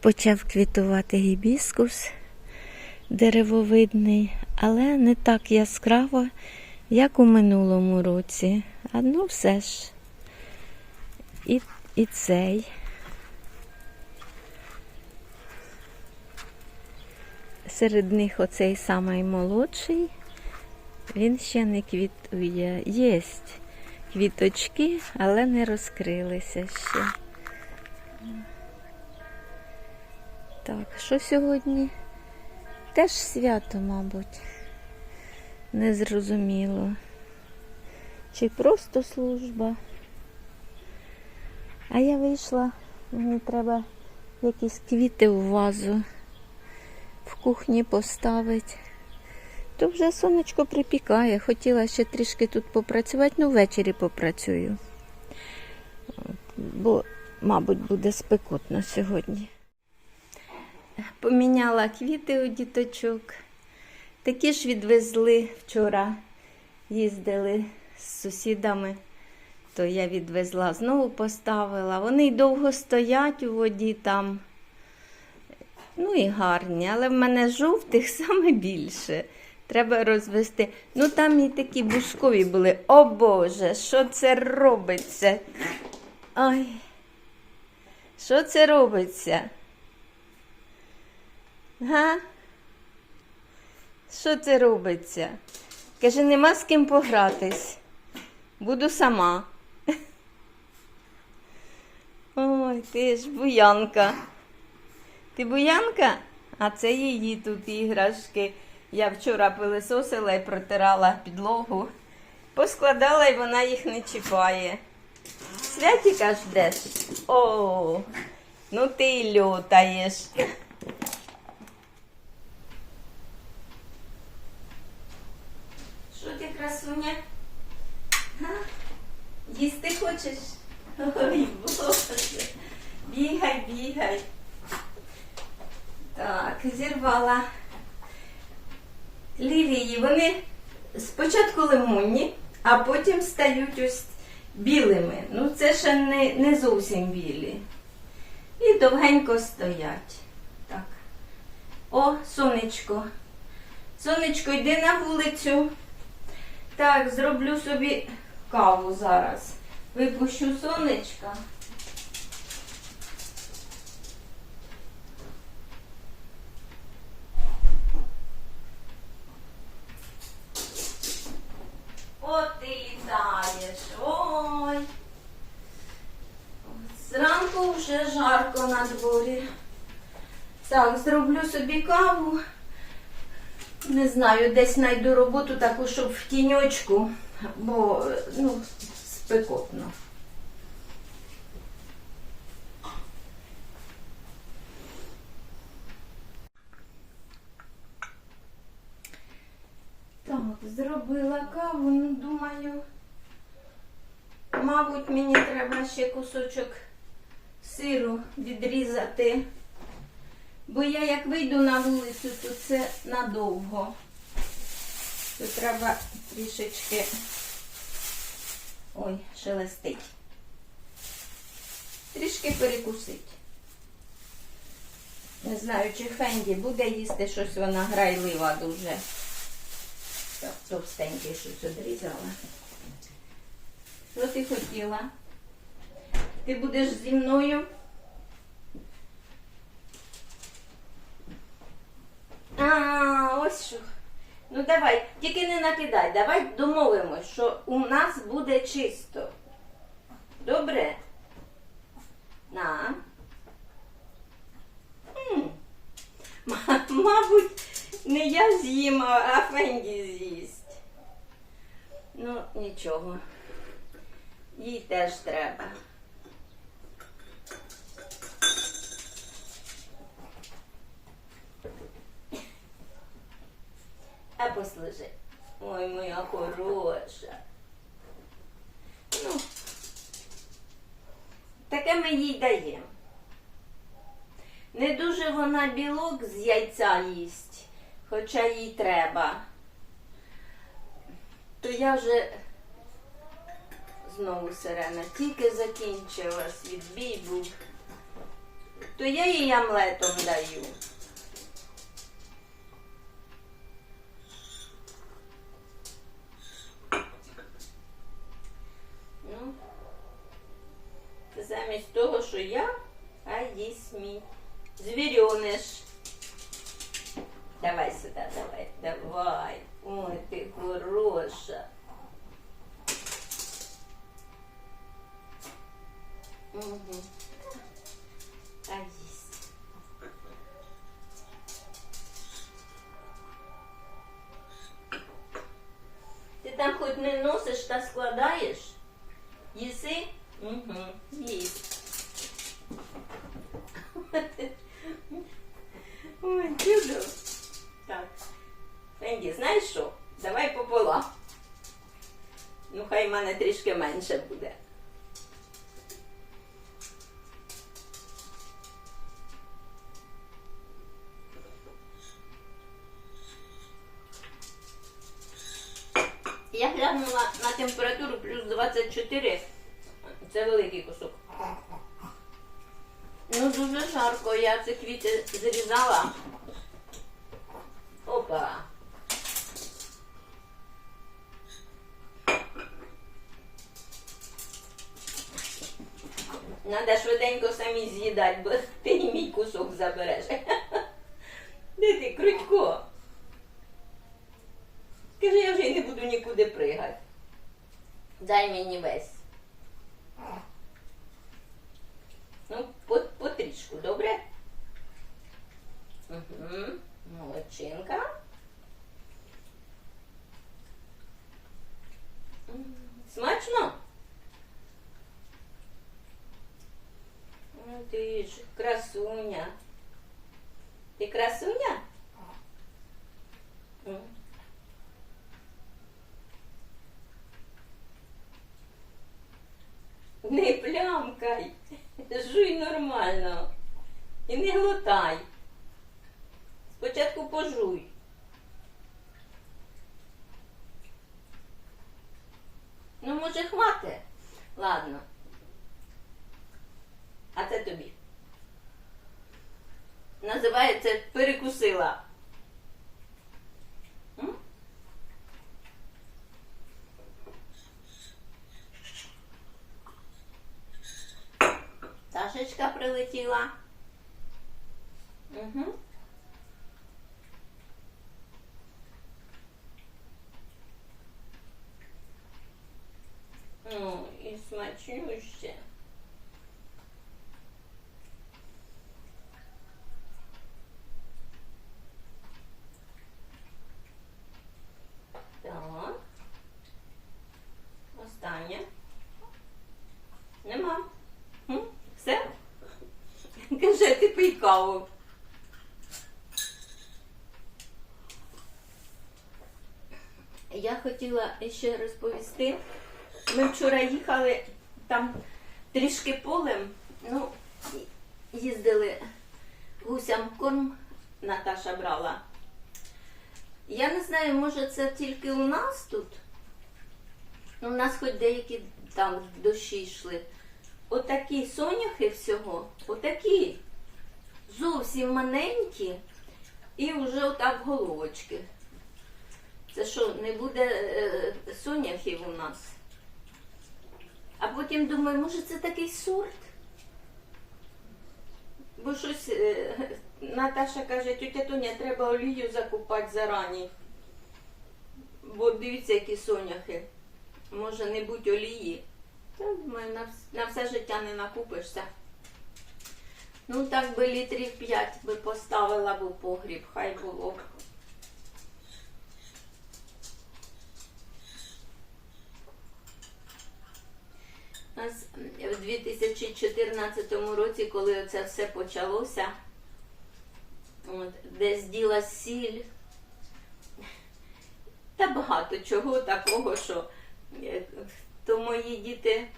Почав квітувати гібіскус деревовидний, але не так яскраво, як у минулому році. А ну все ж. І, і цей. Серед них оцей самий молодший. Він ще не квітує. Єсть квіточки, але не розкрилися ще. Так, що сьогодні? Теж свято, мабуть. Незрозуміло. Чи просто служба. А я вийшла, мені треба якісь квіти в вазу в кухні поставити. То вже сонечко припікає. Хотіла ще трішки тут попрацювати, ну ввечері попрацюю. Бо, мабуть, буде спекотно сьогодні. Поміняла квіти у діточок. Такі ж відвезли вчора. Їздили з сусідами, то я відвезла, знову поставила. Вони й довго стоять у воді там. Ну і гарні, але в мене жовтих саме більше. Треба розвести. Ну там і такі бушкові були. О Боже, що це робиться? Ой, що це робиться? Га? Що це робиться? Каже, нема з ким погратись. Буду сама. Ой, ти ж буянка. Ти буянка? А це її тут іграшки. Я вчора пилисосила і протирала підлогу. Поскладала і вона їх не чіпає. Святіка ждеш? О, ну ти й льотаєш. Що ти, красуня? Га? Їсти хочеш? Ой, Боже. Бігай, бігай. Так, зірвала лілії. Вони спочатку лимонні, а потім стають ось білими. Ну, це ще не, не зовсім білі. І довгенько стоять. Так. О, сонечко. Сонечко, йди на вулицю. Так, зроблю собі каву зараз. Випущу сонечка. От ти літаєш. Ой. Зранку вже жарко на дворі. Так, зроблю собі каву. Не знаю, десь знайду роботу таку, щоб в тіньочку, бо ну, спекотно. Так, зробила каву, ну думаю, мабуть, мені треба ще кусочок сиру відрізати. Бо я як вийду на вулицю, то це надовго. То треба трішечки ой, шелестить. Трішки перекусить. Не знаю, чи Фенді буде їсти щось вона грайлива дуже. Товстеньке щось одрізала. Що ти хотіла? Ти будеш зі мною? А, ось що. Ну давай, тільки не накидай, давай домовимось, що у нас буде чисто. Добре? На. М. Ма- Мабуть, не я з'їм, а Фенді з'їсть. Ну, нічого. Їй теж треба. А послужи. Ой, моя хороша. Ну, таке ми їй даємо. Не дуже вона білок з яйця їсть, хоча їй треба. То я вже знову сирена, тільки закінчила відбій був. то я їй омлетом даю. Ну, замість того, що я, а їсть мій звірюниш. Давай сюди, давай, давай. Ой, ти хороша. Угу. А їсть. Ти там хоч не носиш та складаєш? Їси? Угу. Їсть. Ой, чудо. Так. Фенді, знаєш що? Давай пополам. Ну, хай в мене трішки менше буде. Я глянула на температуру плюс 24. Це великий кусок. Ну, дуже жарко. Я ці квіти зрізала. Опа. Надо швиденько самі з'їдати, бо ти і мій кусок забереш. Де ти, Крутько? Скажи, я вже й не буду нікуди пригати. Дай мені весь. Ну, по, потрішку, добре? Угу. Молодчинка. Смачно? Ти ж красуня. Ти красуня? Не плямкай, жуй нормально. І не глотай. Спочатку пожуй. Ну, може, хвати? Ладно. А це тобі. Називається перекусила. Ташечка прилетіла. Угу. Ну, смачнюще. Так. Останнє. Нема. Все? Каже, ти пий. Я хотіла ще розповісти. Ми вчора їхали там трішки полем, ну, їздили гусям корм, Наташа брала. Я не знаю, може це тільки у нас тут. Ну, у нас хоч деякі там дощі йшли. Отакі соняхи всього, отакі зовсім маленькі і вже отак головочки. Це що, не буде е, соняхів у нас? А потім думаю, може це такий сорт? Бо щось е, Наташа каже, тетя Тоня, треба олію закупати зарані. Бо дивіться, які соняхи. Може не будь олії. Та думаю, на, на все життя не накупишся. Ну так би літрів 5 би поставила у погріб, хай було. У нас в 2014 році, коли це все почалося, от, десь діла сіль, та багато чого такого, що е, то мої діти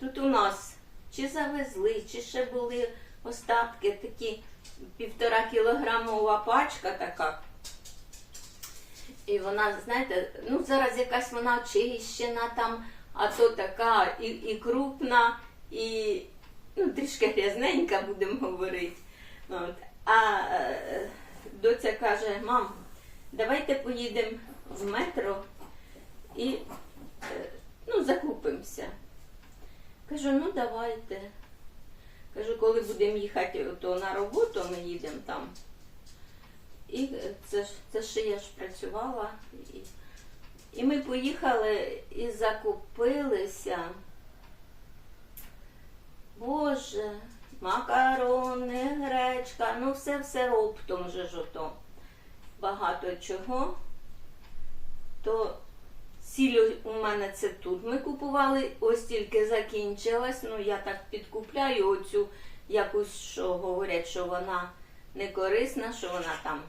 тут у нас чи завезли, чи ще були остатки такі півтора кілограмова пачка така. І вона, знаєте, ну зараз якась вона очищена там, а то така і, і крупна, і, ну, трішки грязненька, будемо говорити. От. А е, доця каже, мам, давайте поїдемо в метро і е, ну, закупимося. Кажу, ну давайте. Кажу, коли будемо їхати то на роботу, ми їдемо там. І це, ж- це ще я ж працювала. І, і ми поїхали і закупилися. Боже, макарони, гречка, ну все все оптом же ж ото. Багато чого. То сіль у мене це тут. Ми купували, ось тільки закінчилась. Ну я так підкупляю оцю якусь, що говорять, що вона не корисна, що вона там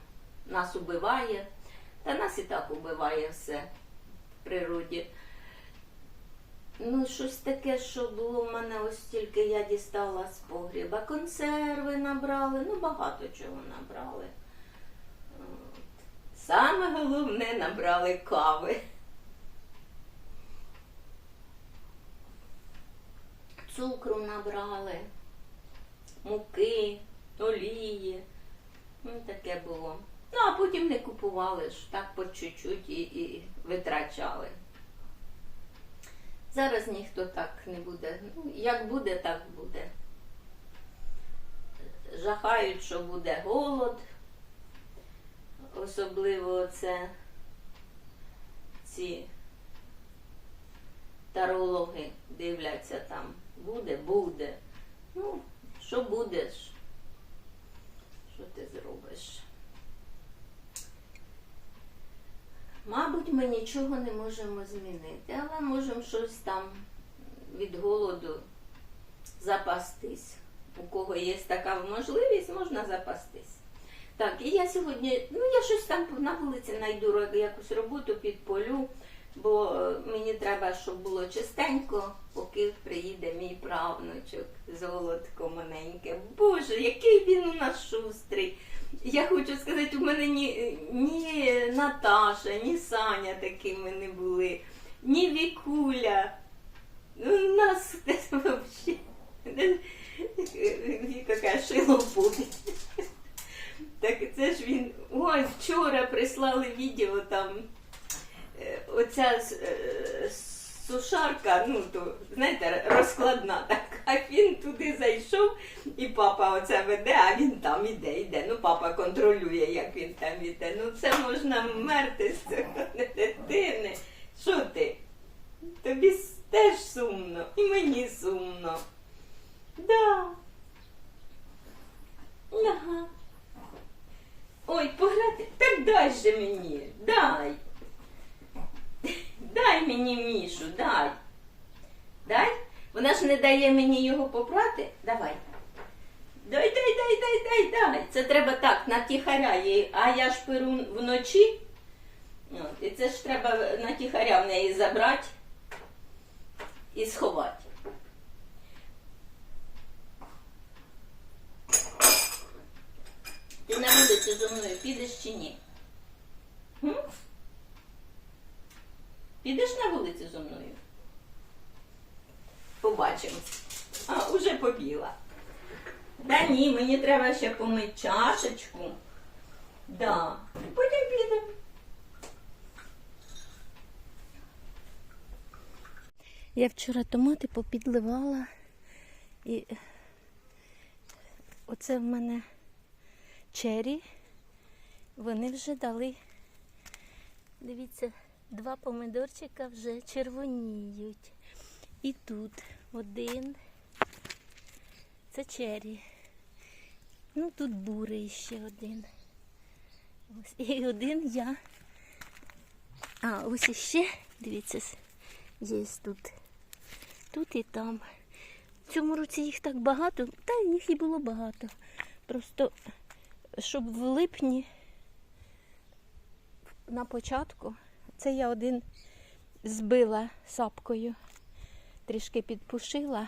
нас убиває. Та нас і так убиває все в природі. Ну, щось таке, що було в мене ось тільки я дістала з погріба. Консерви набрали, ну багато чого набрали. Саме головне набрали кави. Цукру набрали, муки, олії. Ну, таке було. Ну, а потім не купували ж, так по чуть-чуть і, і витрачали. Зараз ніхто так не буде. Ну, як буде, так буде. Жахають, що буде голод. Особливо це ці тарологи дивляться там. Буде, буде. Ну, що будеш? Що ти зробиш? Мабуть, ми нічого не можемо змінити, але можемо щось там від голоду запастись. У кого є така можливість, можна запастись. Так, і я сьогодні, ну я щось там на вулиці знайду якусь роботу під полю, бо е, мені треба, щоб було чистенько, поки приїде мій правнучок, золотко маленьке. Боже, який він у нас шустрий. Я хочу сказати, у мене ні, ні Наташа, ні Саня такими не були, ні Вікуля. Ну, У нас взагалі Віка каже, шило буде. Так це ж він. Ой, вчора прислали відео там. е, Оця е, сушарка, ну то, знаєте, розкладна така. Він туди зайшов, і папа оце веде, а він там іде, іде. Ну, папа контролює, як він там іде. Ну це можна вмерти з цього дитини. Що ти? Тобі теж сумно, і мені сумно. Да. Ага. Ой, погляньте, так дай же мені, дай. Дай мені Мішу, дай. Вона ж не дає мені його попрати. Давай. Дай, дай, дай, дай, дай, дай. Це треба так, на тихаря їй. А я ж перу вночі. От, і це ж треба на тихаря в неї забрати і сховати. Ти на вулицю зі мною підеш чи ні? М? Підеш на вулицю зі мною? Побачимо. А, уже побіла. Та ні, мені треба ще помити чашечку. Да. Потім підемо. Я вчора томати попідливала і оце в мене чері. Вони вже дали. Дивіться, два помидорчика вже червоніють. І тут один. Це чері. Ну тут бурий ще один. Ось. І один я. А, ось іще, дивіться, є тут. Тут і там. В цьому році їх так багато, та їх і було багато. Просто щоб в липні на початку, це я один збила сапкою, трішки підпушила.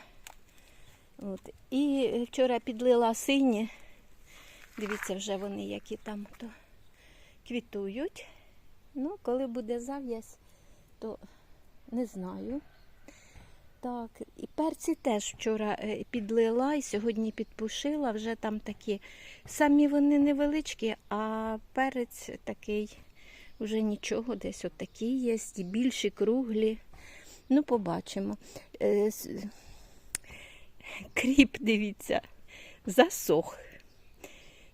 От. І вчора підлила сині. Дивіться, вже вони які там то квітують. Ну, коли буде зав'язь, то не знаю. Так, і перці теж вчора е, підлила і сьогодні підпушила. Вже там такі самі вони невеличкі, а перець такий вже нічого, десь отакі є, і більші, круглі. Ну, побачимо. Е, Кріп, дивіться, засох.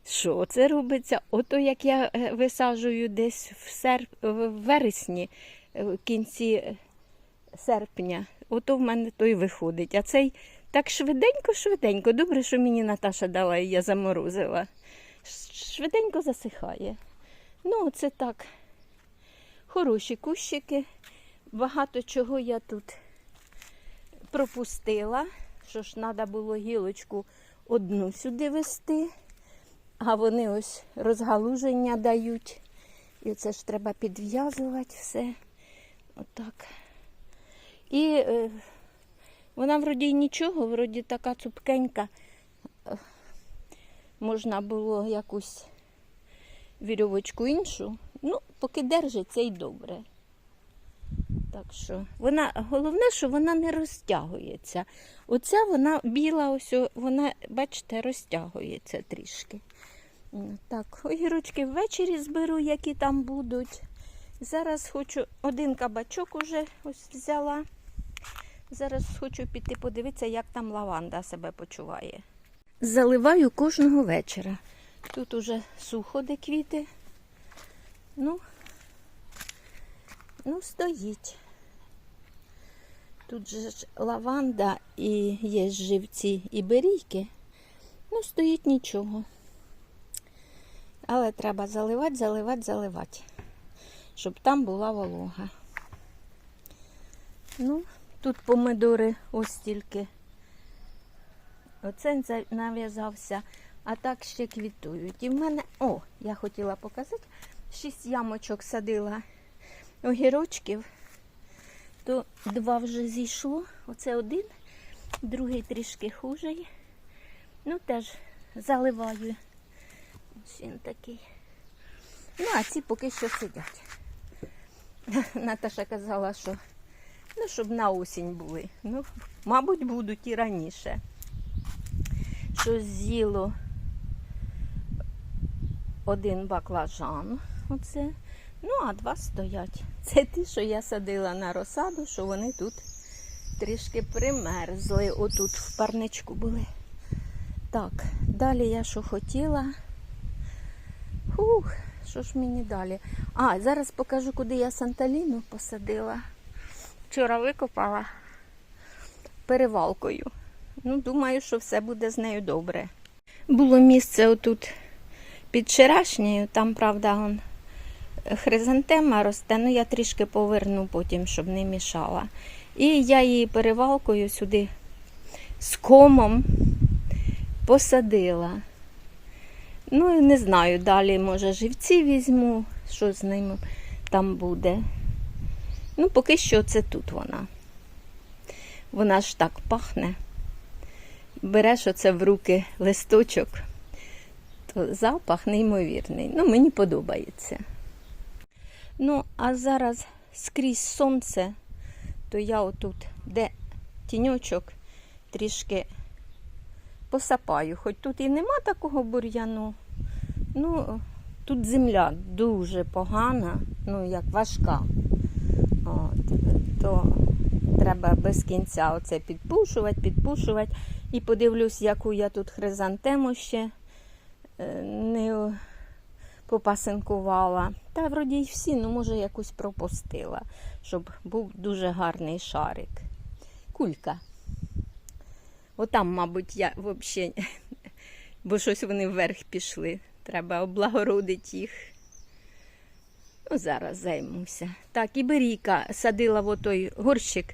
Що це робиться? Ото як я е, висаджую десь в, серп... в вересні, е, в кінці серпня, ото в мене той виходить. А цей так швиденько-швиденько. Добре, що мені Наташа дала і я заморозила. Швиденько засихає. Ну, це так. Хороші кущики. Багато чого я тут пропустила. Що ж, треба було гілочку одну сюди вести, а вони ось розгалуження дають. І це ж треба підв'язувати все. Отак. І е, вона вроді нічого, вроді така цупкенька. Можна було якусь вірьовочку іншу. Ну, поки держиться і добре. Так що вона головне, що вона не розтягується. Оця вона біла, ось вона, бачите, розтягується трішки. Так, огірочки ввечері зберу, які там будуть. Зараз хочу один кабачок уже ось взяла. Зараз хочу піти подивитися, як там лаванда себе почуває. Заливаю кожного вечора. Тут уже сухо де квіти. Ну, ну, стоїть. Тут же ж лаванда і є живці і берійки. Ну, стоїть нічого. Але треба заливати, заливати, заливати, щоб там була волога. Ну, тут помидори ось тільки. Оце нав'язався, а так ще квітують. І в мене, о, я хотіла показати, шість ямочок садила огірочків, то два вже зійшло. Оце один, другий трішки хужий. Ну, теж заливаю. Ось він такий. Ну, а ці поки що сидять. Наташа казала, що ну, щоб на осінь були. Ну, мабуть, будуть і раніше. Що з'їло один баклажан. Оце. Ну, а два стоять. Це ті, що я садила на розсаду, що вони тут трішки примерзли. Отут в парничку були. Так, далі я що хотіла. Фух, що ж мені далі? А, зараз покажу, куди я Санталіну посадила. Вчора викопала перевалкою. Ну, думаю, що все буде з нею добре. Було місце отут під вчорашньою, там, правда, он хризантема росте, ну я трішки поверну потім, щоб не мішала. І я її перевалкою сюди з комом посадила. Ну, і не знаю, далі, може, живці візьму, що з ними там буде. Ну, поки що це тут вона. Вона ж так пахне. Береш оце в руки листочок, то запах неймовірний. Ну, мені подобається. Ну, а зараз скрізь сонце, то я отут, де тіньочок, трішки посапаю. Хоч тут і нема такого бур'яну. Ну, тут земля дуже погана, ну, як важка. От, то треба без кінця оце підпушувати, підпушувати. І подивлюсь, яку я тут хризантему ще е, не попасинкувала. Та вроді й всі, ну може якусь пропустила, щоб був дуже гарний шарик. Кулька. Отам, мабуть, я взагалі, бо щось вони вверх пішли. Треба облагородити їх. Ну, зараз займуся. Так, і берійка садила в отой горщик.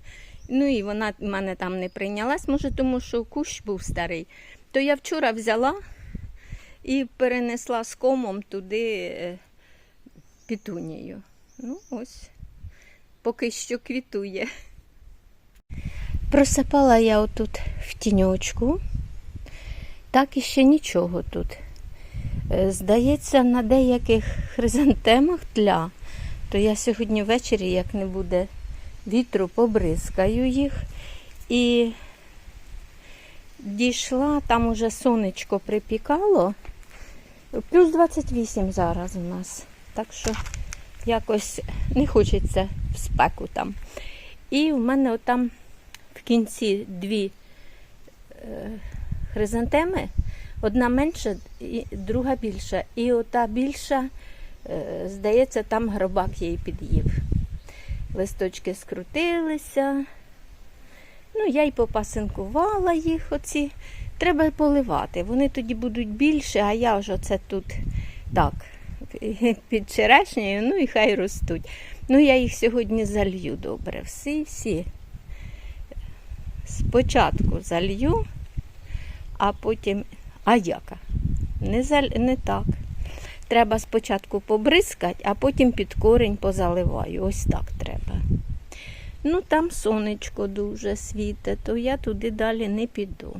Ну і вона мене там не прийнялась, може, тому що кущ був старий. То я вчора взяла і перенесла з комом туди пітунію. Ну, ось, поки що квітує. Просипала я отут в тіньочку. Так і ще нічого тут. Е, Здається, на деяких хризантемах тля, то я сьогодні ввечері, як не буде вітру, побризкаю їх. І дійшла, там уже сонечко припікало. Плюс 28 зараз у нас. Так що якось не хочеться в спеку там. І в мене отам в кінці дві е, хризантеми. Одна менша, і друга більша. І ота більша, е, здається, там гробак її під'їв. Листочки скрутилися. Ну, я й попасинкувала їх оці. Треба поливати. Вони тоді будуть більше, а я вже це тут так, під черешнею, ну і хай ростуть. Ну, я їх сьогодні залью добре. Всі, всі. Спочатку залью, а потім. А яка? Не, заль... не так. Треба спочатку побризкати, а потім під корінь позаливаю. Ось так треба. Ну, там сонечко дуже світе, то я туди далі не піду.